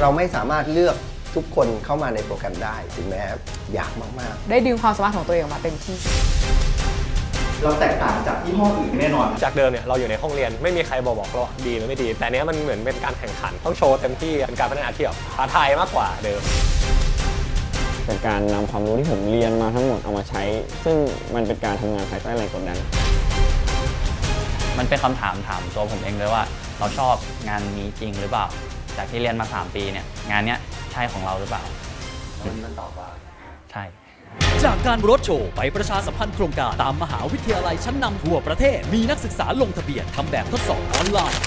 เราไม่สามารถเลือกทุกคนเข้ามาในโปรแกรมได้ ถึงแม้ยากมาก ได้ดึงความสามารถของตัวเองออกมาเต็มที่ เราแตกต่างจากยี่ห้ออื่นแน่นอน จากเดิมเนี่ยเราอยู่ในห้องเรียนไม่มีใครบอกบอกเราว่าดีหรือไม่ดี แต่อันเนี้ยมันเหมือนเป็นการแข่งขันต้องโชว์เต็มที่เป็นการพัฒนาที่แบบท้าทายมากกว่าเดิมเป็นการนำความรู้ที่ผมเรียนมาทั้งหมดเอามาใช้ ซึ่งมันเป็นการทำงานภายใต้แรงกดดัน มันเป็นคำถามถามตัวผมเองเลยว่า เราชอบงานนี้จริงหรือเปล่า จากที่เรียนมา 3 ปีเนี่ยงานเนี้ยใช่ของเราหรือเปล่า วันนี้มันตอบว่า ใช่ จากการรถโชว์ไปประชาสัมพันธ์โครงการตามมหาวิทยาลัยชั้นนำทั่วประเทศ มีนักศึกษาลงทะเบียนทำแบบทดสอบออนไลน์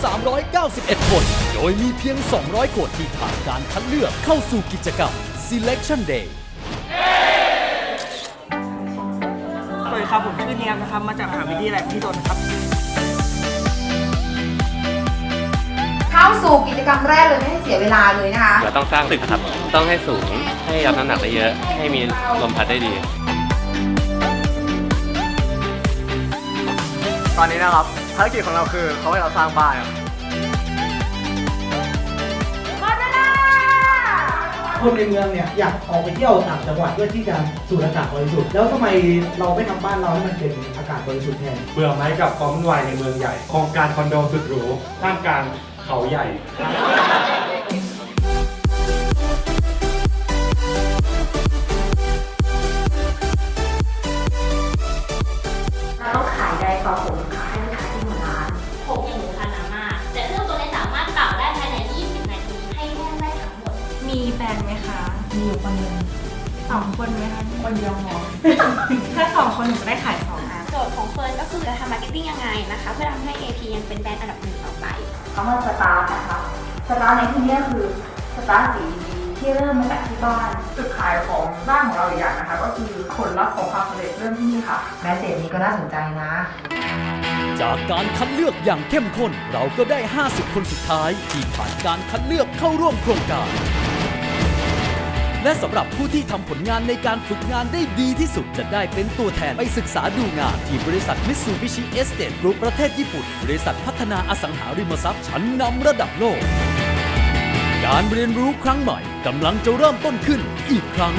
1,391 คน โดยมีเพียง 200 คนที่ผ่านการคัดเลือกเข้าสู่กิจกรรม Selection Day สวัสดีครับผมชื่อเนียมนะครับ มาจากมหาวิทยาลัยมหิดลครับ สู่กิจกรรมแรกเลยไม่ให้เสียเวลาเลยนะคะ เราต้องสร้างตึกครับ ต้องให้สูง ให้รับน้ำหนักได้เยอะ ให้มีลมพัดได้ดี ตอนนี้นะครับภารกิจของเราคือเขาให้เราสร้างบ้านครับคนในเมืองเนี่ยอยากออกไปเที่ยวต่างจังหวัดเพื่อที่จะสูดอากาศบริสุทธิ์แล้วทำไมเราไม่ทำบ้านเราให้มันเป็นอากาศบริสุทธิ์แทน เบื่อไหมกับความวุ่นวายในเมืองใหญ่ โครงการคอนโดสุดหรูท่ามกลาง เขาใหญ่ เราต้องขายได้ต่อผมขายให้ลูกค้าที่หมดร้านผมอย่างหมูทานามาแต่เครื่องตัวนี้สามารถเป่าได้ภายใน 20 นาที ให้แห้งได้ทั้งหมด มีแฟนไหมคะ มีอยู่คนหนึงสองคนไหมคะ คนเดียวพอแค่สองคนหนูก็ได้ขายสองอัน โจทย์ของเฟิร์นก็คือจะทำมาร์เก็ตติ้งยังไงนะคะ เพื่อทำให้ AP ยังเป็นแบรนด์อันดับหนึ่งต่อไปคำว่าสตาร์ทนะคะสตาร์ทในที่นี้คือสตาร์ทสีดีที่เริ่มมาจากที่บ้านจุดขายของบ้านของเราอีกอย่างนะคะ ก็คือผลลัพธ์ของความสำเร็จเริ่มที่นี่ค่ะแมสเซจนี้ก็น่าสนใจนะ จากการคัดเลือกอย่างเข้มข้นเราก็ได้ 50 คนสุดท้าย ที่ผ่านการคัดเลือกเข้าร่วมโครงการ และสำหรับผู้ที่ทำผลงานในการฝึกงานได้ดีที่สุด จะได้เป็นตัวแทนไปศึกษาดูงาน ที่บริษัทมิตซูบิชิเอสเตทกรุ๊ปประเทศญี่ปุ่น บริษัทพัฒนาอสังหาริมทรัพย์ชั้นนำระดับโลก การเรียนรู้ครั้งใหม่กำลังจะเริ่มต้นขึ้นอีกครั้ง